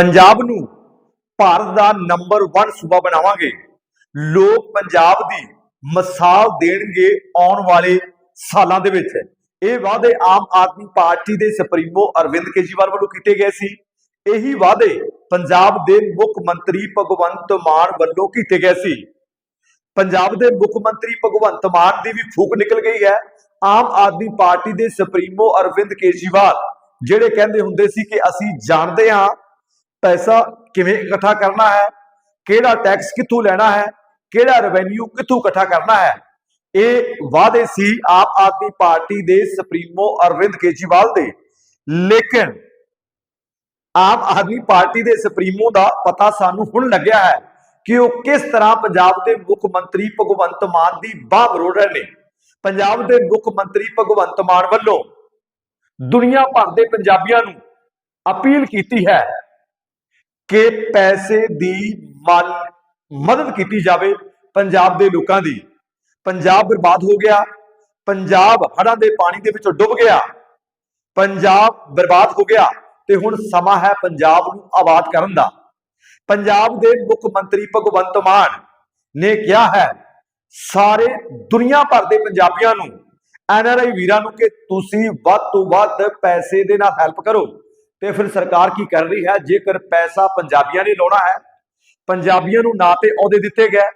ਪੰਜਾਬ ਨੂੰ ਭਾਰਤ ਦਾ ਨੰਬਰ 1 ਸੂਬਾ ਬਣਾਵਾਂਗੇ। ਲੋਕ ਪੰਜਾਬ ਦੀ ਮਿਸਾਲ ਦੇਣਗੇ ਆਉਣ ਵਾਲੇ ਸਾਲਾਂ ਦੇ ਵਿੱਚ। ਇਹ ਵਾਅਦੇ ਆਮ ਆਦਮੀ ਪਾਰਟੀ ਦੇ ਸੁਪਰੀਮੋ ਅਰਵਿੰਦ ਕੇਜਰੀਵਾਲ ਵੱਲੋਂ ਕੀਤੇ ਗਏ ਸੀ। ਇਹੀ ਵਾਅਦੇ ਪੰਜਾਬ ਦੇ ਮੁੱਖ ਮੰਤਰੀ ਭਗਵੰਤ ਮਾਨ ਵੱਲੋਂ ਕੀਤੇ ਗਏ ਸੀ। ਪੰਜਾਬ ਦੇ ਮੁੱਖ ਮੰਤਰੀ ਭਗਵੰਤ ਮਾਨ ਦੀ ਵੀ ਫੂਕ ਨਿਕਲ ਗਈ ਹੈ। ਆਮ ਆਦਮੀ ਪਾਰਟੀ ਦੇ ਸੁਪਰੀਮੋ ਅਰਵਿੰਦ ਕੇਜਰੀਵਾਲ ਜਿਹੜੇ ਕਹਿੰਦੇ ਹੁੰਦੇ ਸੀ ਕਿ ਅਸੀਂ ਜਾਣਦੇ ਹਾਂ ਪੈਸਾ ਕਿਵੇਂ ਇਕੱਠਾ ਕਰਨਾ ਹੈ? ਕਿਹੜਾ ਟੈਕਸ ਕਿੱਥੋਂ ਲੈਣਾ ਹੈ? ਕਿਹੜਾ ਰੈਵਨਿਊ ਕਿੱਥੋਂ ਇਕੱਠਾ ਕਰਨਾ ਹੈ? ਇਹ ਵਾਅਦੇ ਸੀ ਆਮ ਆਦਮੀ ਪਾਰਟੀ ਦੇ ਸੁਪਰੀਮੋ ਅਰਵਿੰਦ ਕੇਜਰੀਵਾਲ ਦੇ। ਲੇਕਿਨ ਆਮ ਆਦਮੀ ਪਾਰਟੀ ਦੇ ਸੁਪਰੀਮੋ ਦਾ ਪਤਾ ਸਾਨੂੰ ਹੁਣ ਲੱਗਿਆ ਹੈ ਕਿ ਉਹ ਕਿਸ ਤਰ੍ਹਾਂ ਪੰਜਾਬ ਦੇ ਮੁੱਖ ਮੰਤਰੀ ਭਗਵੰਤ ਮਾਨ ਦੀ ਬਾਹ ਮਰੋੜ ਰਹੇ ਨੇ। ਪੰਜਾਬ ਦੇ ਮੁੱਖ ਮੰਤਰੀ ਭਗਵੰਤ ਮਾਨ ਵੱਲੋਂ ਦੁਨੀਆ ਭਰ ਦੇ ਪੰਜਾਬੀਆਂ ਨੂੰ ਅਪੀਲ ਕੀਤੀ ਹੈ ਕਿ ਪੈਸੇ ਦੀ ਮਨ ਮਦਦ ਕੀਤੀ ਜਾਵੇ ਪੰਜਾਬ ਦੇ ਲੋਕਾਂ ਦੀ। ਪੰਜਾਬ ਬਰਬਾਦ ਹੋ ਗਿਆ, ਪੰਜਾਬ ਹੜ੍ਹਾਂ ਦੇ ਪਾਣੀ ਦੇ ਵਿੱਚੋਂ ਡੁੱਬ ਗਿਆ, ਪੰਜਾਬ ਬਰਬਾਦ ਹੋ ਗਿਆ ਤੇ ਹੁਣ ਸਮਾਂ ਹੈ ਪੰਜਾਬ ਨੂੰ ਆਬਾਦ ਕਰਨ ਦਾ। ਪੰਜਾਬ ਦੇ ਮੁੱਖ ਮੰਤਰੀ ਭਗਵੰਤ ਮਾਨ ਨੇ ਕਿਹਾ ਹੈ, ਸਾਰੇ ਦੁਨੀਆ ਭਰ ਦੇ ਪੰਜਾਬੀਆਂ ਨੂੰ ਐਨਆਰਆਈ ਵੀਰਾਂ ਨੂੰ ਕਿ ਤੁਸੀਂ ਵੱਧ ਤੋਂ ਵੱਧ ਪੈਸੇ ਦੇ ਨਾਲ ਹੈਲਪ ਕਰੋ। ਤੇ ਫਿਰ ਸਰਕਾਰ ਕੀ ਕਰ ਰਹੀ ਹੈ? ਜੇਕਰ ਪੈਸਾ ਪੰਜਾਬੀਆਂ ਨੇ ਲਾਉਣਾ ਹੈ, ਪੰਜਾਬੀਆਂ ਨੂੰ ਨਾ ਤੇ ਅਹੁਦੇ ਦਿੱਤੇ ਗਏ,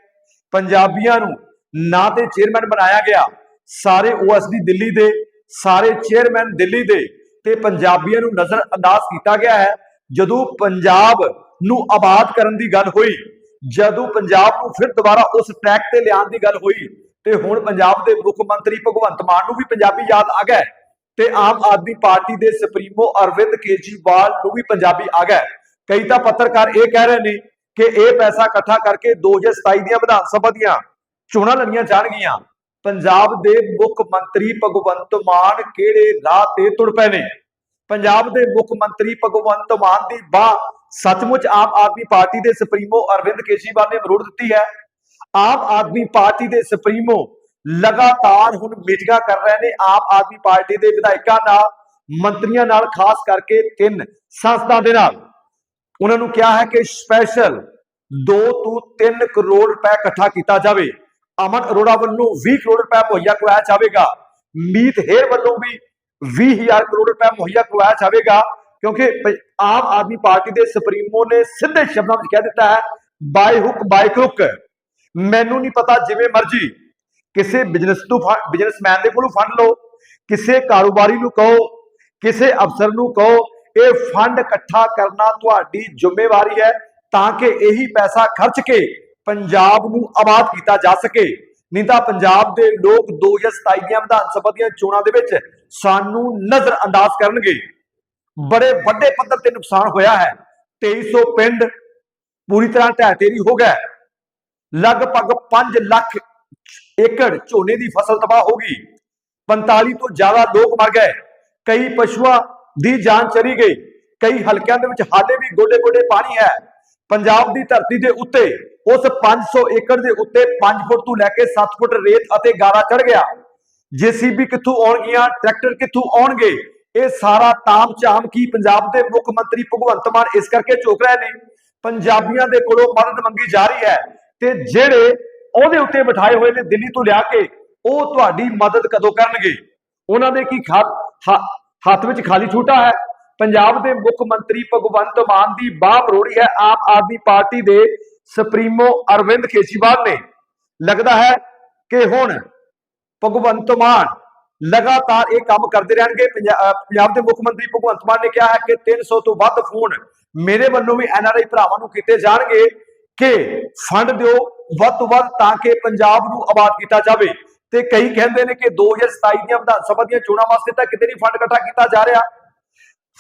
ਪੰਜਾਬੀਆਂ ਨੂੰ ਨਾ ਤੇ ਚੇਅਰਮੈਨ ਬਣਾਇਆ ਗਿਆ, ਸਾਰੇ ਓਐਸਡੀ ਦਿੱਲੀ ਦੇ, ਸਾਰੇ ਚੇਅਰਮੈਨ ਦਿੱਲੀ ਦੇ ਤੇ ਪੰਜਾਬੀਆਂ ਨੂੰ ਨਜ਼ਰ ਅੰਦਾਜ਼ ਕੀਤਾ ਗਿਆ ਹੈ। ਜਦੋਂ ਪੰਜਾਬ ਨੂੰ ਆਬਾਦ ਕਰਨ ਦੀ ਗੱਲ ਹੋਈ, ਜਦੋਂ ਪੰਜਾਬ ਨੂੰ ਫਿਰ ਦੁਬਾਰਾ ਉਸ ਟਰੈਕ ਤੇ ਲਿਆਉਣ ਦੀ ਗੱਲ ਹੋਈ, ਤੇ ਹੁਣ ਪੰਜਾਬ ਦੇ ਮੁੱਖ ਮੰਤਰੀ ਭਗਵੰਤ ਮਾਨ ਨੂੰ ਵੀ ਪੰਜਾਬੀ ਯਾਦ ਆ ਗਏ ਤੇ ਆਮ ਆਦਮੀ ਪਾਰਟੀ ਦੇ ਸੁਪਰੀਮੋ ਅਰਵਿੰਦ ਕੇਜਰੀਵਾਲ ਨੂੰ ਵੀ ਪੰਜਾਬੀ ਆ ਗਏ। ਕਈ ਤਾਂ ਪੱਤਰਕਾਰ ਇਹ ਕਹਿ ਰਹੇ ਨੇ ਕਿ ਇਹ ਪੈਸਾ ਇਕੱਠਾ ਕਰਕੇ 2027 ਦੀਆਂ ਵਿਧਾਨ ਸਭਾ ਦੀਆਂ ਚੋਣਾਂ ਲੜੀਆਂ ਜਾਣਗੀਆਂ। ਪੰਜਾਬ ਦੇ ਮੁੱਖ ਮੰਤਰੀ ਭਗਵੰਤ ਮਾਨ ਕਿਹੜੇ ਰਾਹ ਤੇ ਤੁਰ ਪਏ ਨੇ? ਪੰਜਾਬ ਦੇ ਮੁੱਖ ਮੰਤਰੀ ਭਗਵੰਤ ਮਾਨ ਦੀ ਬਾਹ ਸੱਚਮੁੱਚ ਆਮ ਆਦਮੀ ਪਾਰਟੀ ਦੇ ਸੁਪਰੀਮੋ ਅਰਵਿੰਦ ਕੇਜਰੀਵਾਲ ਨੇ ਮਰੋੜ ਦਿੱਤੀ ਹੈ। ਆਮ ਆਦਮੀ ਪਾਰਟੀ ਦੇ ਸੁਪਰੀਮੋ ਲਗਾਤਾਰ ਹੁਣ ਮੀਟਿੰਗਾਂ ਕਰ ਰਹੇ ਨੇ ਆਮ ਆਦਮੀ ਪਾਰਟੀ ਦੇ ਵਿਧਾਇਕਾਂ ਨਾਲ, ਮੰਤਰੀਆਂ ਨਾਲ, ਖਾਸ ਕਰਕੇ ਤਿੰਨ ਸੰਸਥਾ ਦੇ ਨਾਲ। ਉਹਨਾਂ ਨੂੰ ਕਿਹਾ ਹੈ ਕਿ ਸਪੈਸ਼ਲ 2 ਤੋਂ 3 ਕਰੋੜ ਰੁਪਏ ਇਕੱਠਾ ਕੀਤਾ ਜਾਵੇ। ਅਮਨ ਅਰੋੜਾ ਵੱਲੋਂ 20 ਕਰੋੜ ਰੁਪਏ ਮੁਹੱਈਆ ਕਰਵਾਇਆ ਜਾਵੇਗਾ। ਮੀਤ ਹੇਰ ਵੱਲੋਂ ਵੀ 20000 ਕਰੋੜ ਰੁਪਏ ਮੁਹੱਈਆ ਕਰਵਾਇਆ ਜਾਵੇਗਾ, ਕਿਉਂਕਿ ਆਮ ਆਦਮੀ ਪਾਰਟੀ ਦੇ ਸੁਪਰੀਮੋ ਨੇ ਸਿੱਧੇ ਸ਼ਬਦਾਂ ਵਿੱਚ ਕਹਿ ਦਿੱਤਾ ਹੈ ਬਾਈ ਹੁੱਕ ਬਾਈ ਕ੍ਰੁੱਕ ਮੈਨੂੰ ਨਹੀਂ ਪਤਾ, ਜਿਵੇਂ ਮਰਜ਼ੀ ਕਿਸੇ ਬਿਜ਼ਨਸ ਤੋਂ ਬਿਜ਼ਨਸਮੈਨ ਦੇ ਕੋਲੋਂ ਫੰਡ ਲਓ, ਕਿਸੇ ਕਾਰੋਬਾਰੀ ਨੂੰ ਕਹੋ, ਕਿਸੇ ਅਫਸਰ ਨੂੰ ਕਹੋ, ਇਹ ਫੰਡ ਇਕੱਠਾ ਕਰਨਾ ਤੁਹਾਡੀ ਜ਼ਿੰਮੇਵਾਰੀ ਹੈ ਤਾਂ ਕਿ ਇਹੀ ਪੈਸਾ ਖਰਚ ਕੇ ਪੰਜਾਬ ਨੂੰ ਆਬਾਦ ਕੀਤਾ ਜਾ ਸਕੇ। ਨਹੀਂ ਤਾਂ ਪੰਜਾਬ ਦੇ ਲੋਕ 2027 ਦੀਆਂ ਵਿਧਾਨ ਸਭਾ ਦੀਆਂ ਚੋਣਾਂ ਦੇ ਵਿੱਚ ਸਾਨੂੰ ਨਜ਼ਰ ਅੰਦਾਜ਼ ਕਰਨਗੇ। ਬੜੇ ਵੱਡੇ ਪੱਧਰ ਤੇ ਨੁਕਸਾਨ ਹੋਇਆ ਹੈ। 2300 ਪਿੰਡ ਪੂਰੀ ਤਰ੍ਹਾਂ ਢਹਿ ਤੇਰੀ ਹੋ ਗਏ। ਲਗਭਗ 5 ਲੱਖ ਏਕੜ ਝੋਨੇ ਦੀ ਫਸਲ ਤਬਾਹ ਹੋ ਗਈ। 45 ਤੋਂ ਜ਼ਿਆਦਾ ਲੋਕ ਮਰ ਗਏ। ਕਈ ਪਸ਼ੂਆਂ ਦੀ ਜਾਨ ਚਲੀ ਗਈ। ਕਈ ਹਲਕਿਆਂ ਦੇ ਵਿੱਚ ਹਾਲੇ ਵੀ ਗੋਡੇ ਗੋਡੇ ਪਾਣੀ ਹੈ। ਪੰਜਾਬ ਦੀ ਧਰਤੀ ਦੇ ਉੱਤੇ, ਉਸ 500 ਏਕੜ ਦੇ ਉੱਤੇ 5 ਫੁੱਟ ਤੋਂ ਲੈ ਕੇ 7 ਫੁੱਟ ਰੇਤ ਅਤੇ ਗਾਰਾ ਚੜ ਗਿਆ। ਜੀਸੀਬੀ ਕਿੱਥੋਂ ਆਉਣਗੀਆਂ, ਟਰੈਕਟਰ ਕਿੱਥੋਂ ਆਉਣਗੇ? ਇਹ ਸਾਰਾ ਤਾਮ ਝਾਮ ਕੀ ਪੰਜਾਬ ਦੇ ਮੁੱਖ ਮੰਤਰੀ ਭਗਵੰਤ ਮਾਨ ਇਸ ਕਰਕੇ ਝੋਕ ਰਹੇ ਨੇ? ਪੰਜਾਬੀਆਂ ਦੇ ਕੋਲੋਂ ਮਦਦ ਮੰਗੀ ਜਾ ਰਹੀ ਹੈ। ਤੇ ਜਿਹੜੇ ਉਹਦੇ ਉੱਤੇ ਬਿਠਾਏ ਹੋਏ ਨੇ ਦਿੱਲੀ ਤੋਂ ਲਿਆ ਕੇ, ਉਹ ਤੁਹਾਡੀ ਮਦਦ ਕਦੋਂ ਕਰਨਗੇ? ਉਹਨਾਂ ਦੇ ਕੀ ਖਾ- ਹੱਥ ਵਿੱਚ ਖਾਲੀ ਛੂਟਾ ਹੈ? ਪੰਜਾਬ ਦੇ ਮੁੱਖ ਮੰਤਰੀ ਭਗਵੰਤ ਮਾਨ ਦੀ ਬਾਹ ਮਰੋੜੀ ਹੈ ਆਮ ਆਦਮੀ ਪਾਰਟੀ ਦੇ ਸੁਪਰੀਮੋ ਅਰਵਿੰਦ ਕੇਜਰੀਵਾਲ ਨੇ। ਲੱਗਦਾ ਹੈ ਕਿ ਹੁਣ ਭਗਵੰਤ ਮਾਨ ਲਗਾਤਾਰ ਇਹ ਕੰਮ ਕਰਦੇ ਰਹਿਣਗੇ। ਪੰਜਾਬ ਦੇ ਮੁੱਖ ਮੰਤਰੀ ਭਗਵੰਤ ਮਾਨ ਨੇ ਕਿਹਾ ਹੈ ਕਿ 300 ਤੋਂ ਵੱਧ ਫੋਨ ਮੇਰੇ ਵੱਲੋਂ ਵੀ ਐਨਆਰਆਈ ਭਰਾਵਾਂ ਨੂੰ ਕੀਤੇ ਜਾਣਗੇ ਕਿ ਫੰਡ ਦਿਓ ਵੱਧ ਤੋਂ ਵੱਧ ਤਾਂ ਕਿ ਪੰਜਾਬ ਨੂੰ ਆਬਾਦ ਕੀਤਾ ਜਾਵੇ। ਤੇ ਕਈ ਕਹਿੰਦੇ ਨੇ ਕਿ 2027 ਦੀਆਂ ਵਿਧਾਨ ਸਭਾ ਦੀਆਂ ਚੋਣਾਂ ਵਾਸਤੇ ਤਾਂ ਕਿਤੇ ਨਹੀਂ ਫੰਡ ਇਕੱਠਾ ਕੀਤਾ ਜਾ ਰਿਹਾ।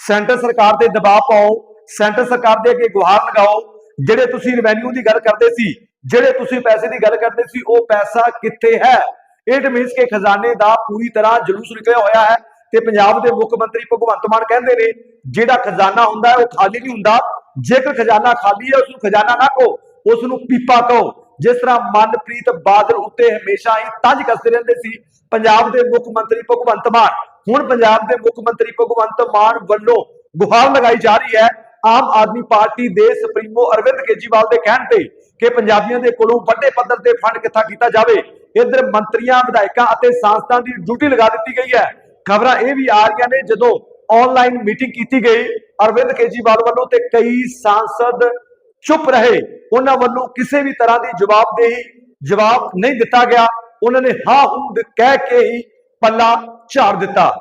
ਸੈਂਟਰ ਸਰਕਾਰ ਤੇ ਦਬਾਅ ਪਾਓ, ਸੈਂਟਰ ਸਰਕਾਰ ਦੇ ਅੱਗੇ ਗੁਹਾਰ ਲਗਾਓ, ਜਿਹੜੇ ਤੁਸੀਂ ਰੈਵਨਿਊ ਦੀ ਗੱਲ ਕਰਦੇ ਸੀ, ਜਿਹੜੇ ਤੁਸੀਂ ਪੈਸੇ ਦੀ ਗੱਲ ਕਰਦੇ ਸੀ, ਉਹ ਪੈਸਾ ਕਿੱਥੇ ਹੈ? ਇਟ ਮੀਨਸ ਕਿ ਖਜ਼ਾਨੇ ਦਾ ਪੂਰੀ ਤਰ੍ਹਾਂ ਜਲੂਸ ਨਿਕਲਿਆ ਹੋਇਆ ਹੈ ਤੇ ਪੰਜਾਬ ਦੇ ਮੁੱਖ ਮੰਤਰੀ ਭਗਵੰਤ ਮਾਨ ਕਹਿੰਦੇ ਨੇ, ਜਿਹੜਾ ਖਜ਼ਾਨਾ ਹੁੰਦਾ ਹੈ, ਉਹ ਖਾਲੀ ਨਹੀਂ ਹੁੰਦਾ। ਜੇਕਰ ਖਜ਼ਾਨਾ ਖਾਲੀ ਹੈ ਉਸ ਨੂੰ ਖਜ਼ਾਨਾ ਨਾ ਕਹੋ ਉਸ ਨੂੰ ਪੀਪਾ ਕਹੋ। ਜਿਸ ਤਰ੍ਹਾਂ ਮਨਪ੍ਰੀਤ ਬਾਦਲ ਉੱਤੇ ਹਮੇਸ਼ਾ ਹੀ ਤੰਜ ਕੱਸਦੇ ਰਹਿੰਦੇ ਸੀ, ਪੰਜਾਬ ਦੇ ਮੁੱਖ ਮੰਤਰੀ ਭਗਵੰਤ ਮਾਨ। ਹੁਣ ਪੰਜਾਬ ਦੇ ਮੁੱਖ ਮੰਤਰੀ ਭਗਵੰਤ ਮਾਨ ਵੱਲੋਂ ਗੁਹਾਰ ਲਗਾਈ ਜਾ ਰਹੀ ਹੈ। ਆਮ ਆਦਮੀ ਪਾਰਟੀ ਦੇ ਸੁਪਰੀਮੋ ਅਰਵਿੰਦ ਕੇਜਰੀਵਾਲ ਦੇ ਕਹਿਣ ਤੇ ਕਿ ਪੰਜਾਬੀਆਂ ਦੇ ਕੋਲੋਂ ਵੱਡੇ ਪੱਧਰ ਤੇ ਫੰਡ ਕਿੱਥਾ ਕੀਤਾ ਜਾਵੇ। ਇਧਰ ਮੰਤਰੀਆਂ, ਵਿਧਾਇਕਾਂ ਅਤੇ ਸੰਸਥਾਂ ਦੀ ਡਿਊਟੀ ਲਗਾ ਦਿੱਤੀ ਗਈ ਹੈ। ਖਬਰਾਂ ਇਹ ਵੀ ਆ ਰਹੀਆਂ ਨੇ ਜਦੋਂ ਆਨਲਾਈਨ ਮੀਟਿੰਗ ਕੀਤੀ ਗਈ, ਅਰਵਿੰਦ ਕੇਜਰੀਵਾਲ ਵੱਲੋਂ ਤੇ ਕਈ ਸਾਂਸਦ ਚੁੱਪ ਰਹੇ। ਉਹਨਾਂ ਵੱਲੋਂ ਕਿਸੇ ਵੀ ਤਰ੍ਹਾਂ ਦੀ ਜਵਾਬਦੇਹੀ ਜਵਾਬ ਨਹੀਂ ਦਿੱਤਾ ਗਿਆ। ਉਹਨਾਂ ਨੇ ਹਾਂ ਹੂੰ ਕਹਿ ਕੇ ਹੀ ਪੱਲਾ ਝਾੜ ਦਿੱਤਾ।